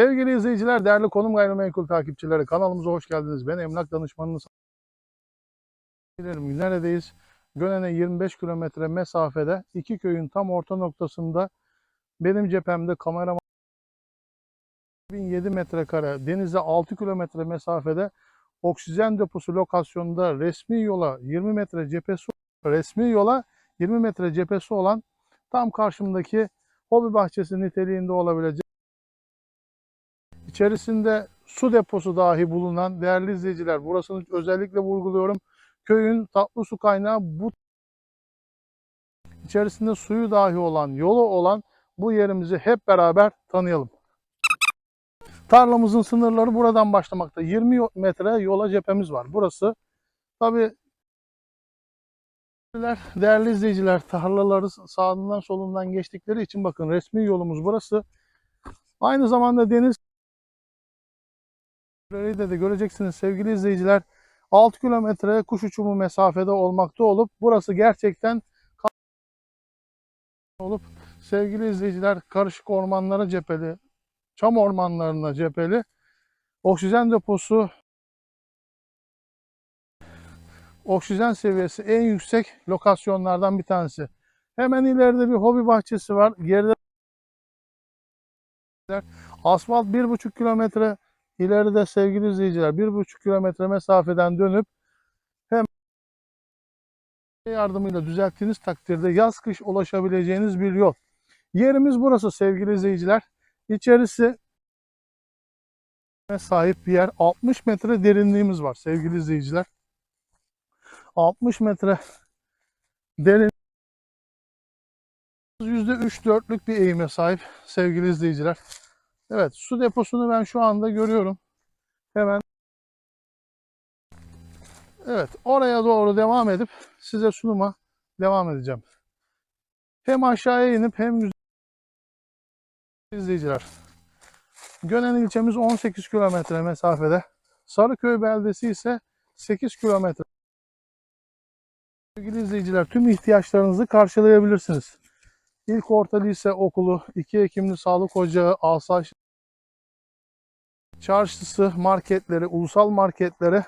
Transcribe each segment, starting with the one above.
Sevgili izleyiciler, değerli konum gayrimenkul takipçileri kanalımıza hoş geldiniz. Ben emlak danışmanınız. Neredeyiz? Gönen'e 25 kilometre mesafede iki köyün tam orta noktasında benim cephemde kameraman 1007 metrekare denize 6 kilometre mesafede oksijen deposu lokasyonunda resmi yola 20 metre cephesi resmi yola 20 metre cephesi olan tam karşımdaki hobi bahçesi niteliğinde olabilecek İçerisinde su deposu dahi bulunan değerli izleyiciler burasını özellikle vurguluyorum. Köyün tatlı su kaynağı bu içerisinde suyu dahi olan, yolu olan bu yerimizi hep beraber tanıyalım. Tarlamızın sınırları buradan başlamakta. 20 metre yola cephemiz var. Burası tabi değerli izleyiciler tarlaları sağından solundan geçtikleri için bakın resmi yolumuz burası. Aynı zamanda deniz de göreceksiniz sevgili izleyiciler. 6 kilometre kuş uçumu mesafede olmakta olup burası gerçekten olup sevgili izleyiciler karışık ormanlara cepheli, çam ormanlarına cepheli, oksijen deposu oksijen seviyesi en yüksek lokasyonlardan bir tanesi. Hemen ileride bir hobi bahçesi var. Geride asfalt 1,5 kilometre İleride sevgili izleyiciler 1,5 kilometre mesafeden dönüp hem yardımıyla düzelttiğiniz takdirde yaz kış ulaşabileceğiniz bir yol. Yerimiz burası sevgili izleyiciler. İçerisi sahip bir yer. 60 metre derinliğimiz var sevgili izleyiciler. 60 metre derin %3-4'lük bir eğime sahip sevgili izleyiciler. Evet su deposunu ben şu anda görüyorum. Hemen Evet oraya doğru devam edip size sunuma devam edeceğim. Hem aşağıya inip hem güzel izleyiciler. Gönen ilçemiz 18 kilometre mesafede. Sarıköy beldesi ise 8 kilometre. Sevgili izleyiciler tüm ihtiyaçlarınızı karşılayabilirsiniz. İlk orta lise okulu, 2 Ekimli Sağlık Ocağı, Asayiş çarşısı, marketleri, ulusal marketlere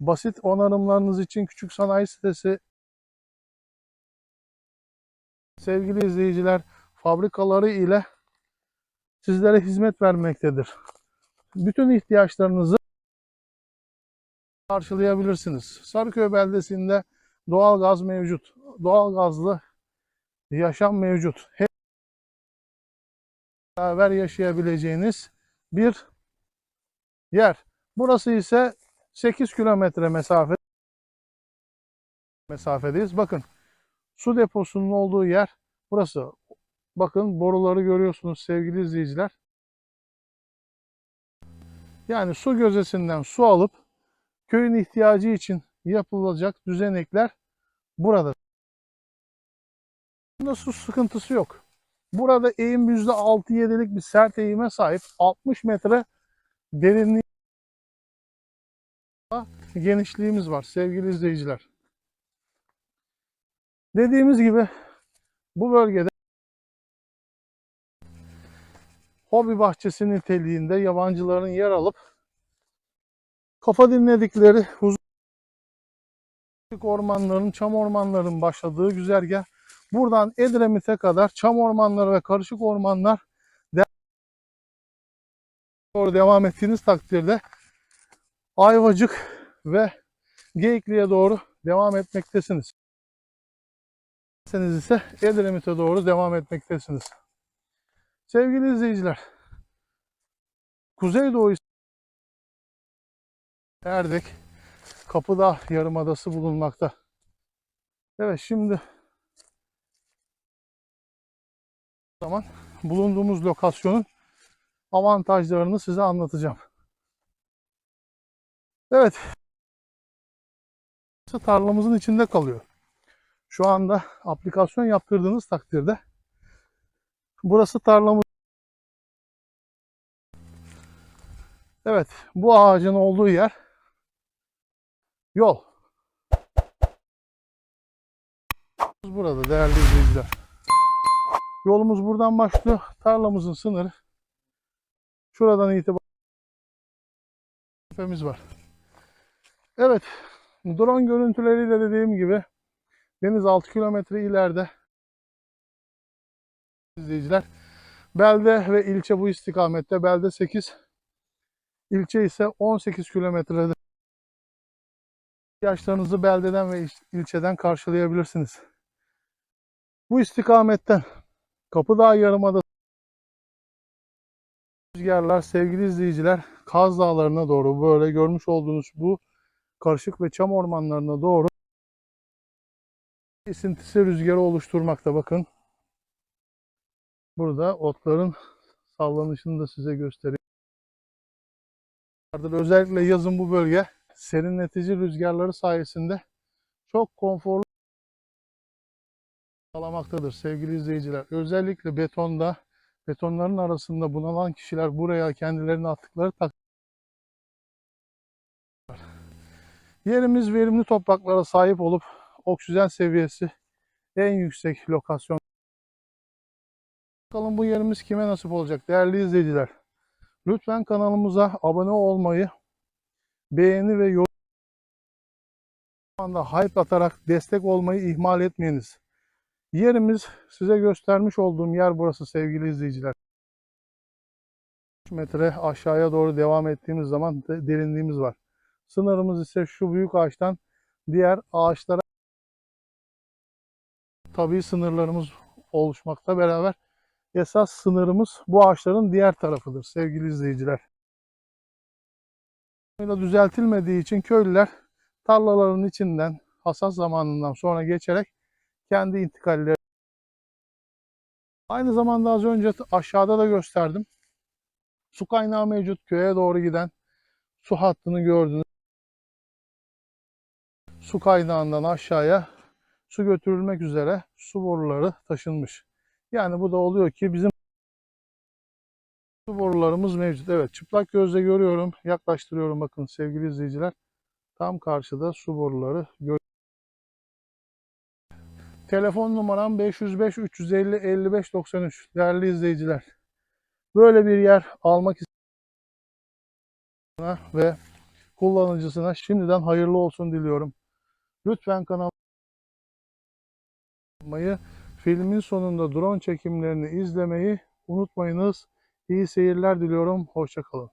basit onarımlarınız için küçük sanayi sitesi sevgili izleyiciler fabrikaları ile sizlere hizmet vermektedir. Bütün ihtiyaçlarınızı karşılayabilirsiniz. Sarıköy beldesinde doğal gaz mevcut. Doğal gazlı yaşam mevcut. Hep beraber yaşayabileceğiniz bir yer. Burası ise 8 kilometre mesafe mesafedeyiz. Bakın su deposunun olduğu yer burası. Bakın boruları görüyorsunuz sevgili izleyiciler. Yani su gözesinden su alıp köyün ihtiyacı için yapılacak düzenekler burada. Bunda su sıkıntısı yok. Burada eğim %6-7'lik bir sert eğime sahip 60 metre derinliği genişliğimiz var sevgili izleyiciler. Dediğimiz gibi bu bölgede hobi bahçesi niteliğinde yabancıların yer alıp kafa dinledikleri huzur ormanların, çam ormanların başladığı güzergah. Buradan Edremit'e kadar çam ormanları ve karışık ormanlar doğru devam ettiğiniz takdirde Ayvacık ve Geyikli'ye doğru devam etmektesiniz. Seniz ise Edremit'e doğru devam etmektesiniz. Sevgili izleyiciler, Kuzeydoğu Erdek Kapıdağ Yarımadası bulunmakta. Evet şimdi zaman bulunduğumuz lokasyonun avantajlarını size anlatacağım. Evet. Tarlamızın içinde kalıyor. Şu anda aplikasyon yaptırdığınız takdirde burası tarlamız. Evet, bu ağacın olduğu yer yol. Burada değerli izleyiciler. Yolumuz buradan başlıyor. Tarlamızın sınırı Şuradan itibaren mesafemiz var. Evet. Drone görüntüleriyle dediğim gibi deniz 6 kilometre ileride izleyiciler. Belde ve ilçe bu istikamette. Belde 8, ilçe ise 18 kilometrede. İhtiyaçlarınızı beldeden ve il- ilçeden karşılayabilirsiniz. Bu istikametten Kapıdağ Yarımada rüzgarlar sevgili izleyiciler Kaz Dağları'na doğru böyle görmüş olduğunuz bu karışık ve çam ormanlarına doğru esintisi rüzgarı oluşturmakta. Bakın burada otların sallanışını da size göstereyim. Özellikle yazın bu bölge serinletici rüzgarları sayesinde çok konforlu sağlamaktadır sevgili izleyiciler. Özellikle betonda, betonların arasında bunalan kişiler buraya kendilerini attıkları tak Yerimiz verimli topraklara sahip olup oksijen seviyesi en yüksek lokasyon. Bakalım bu yerimiz kime nasip olacak değerli izleyiciler. Lütfen kanalımıza abone olmayı, beğeni ve yorum anda hype atarak destek olmayı ihmal etmeyiniz. Yerimiz size göstermiş olduğum yer burası sevgili izleyiciler. 3 metre aşağıya doğru devam ettiğimiz zaman de- derinliğimiz var. Sınırımız ise şu büyük ağaçtan diğer ağaçlara tabii sınırlarımız oluşmakta beraber esas sınırımız bu ağaçların diğer tarafıdır sevgili izleyiciler. Düzeltilmediği için köylüler tarlaların içinden hasat zamanından sonra geçerek kendi intikalleri Aynı zamanda az önce aşağıda da gösterdim. Su kaynağı mevcut köye doğru giden su hattını gördünüz. Su kaynağından aşağıya su götürülmek üzere su boruları taşınmış. Yani bu da oluyor ki bizim su borularımız mevcut. Evet çıplak gözle görüyorum. Yaklaştırıyorum bakın sevgili izleyiciler. Tam karşıda su boruları gör Telefon numaram 505 350 55 93. Değerli izleyiciler. Böyle bir yer almak isteyenler ve kullanıcısına şimdiden hayırlı olsun diliyorum. Lütfen kanalıma filmin sonunda drone çekimlerini izlemeyi unutmayınız. İyi seyirler diliyorum. Hoşçakalın.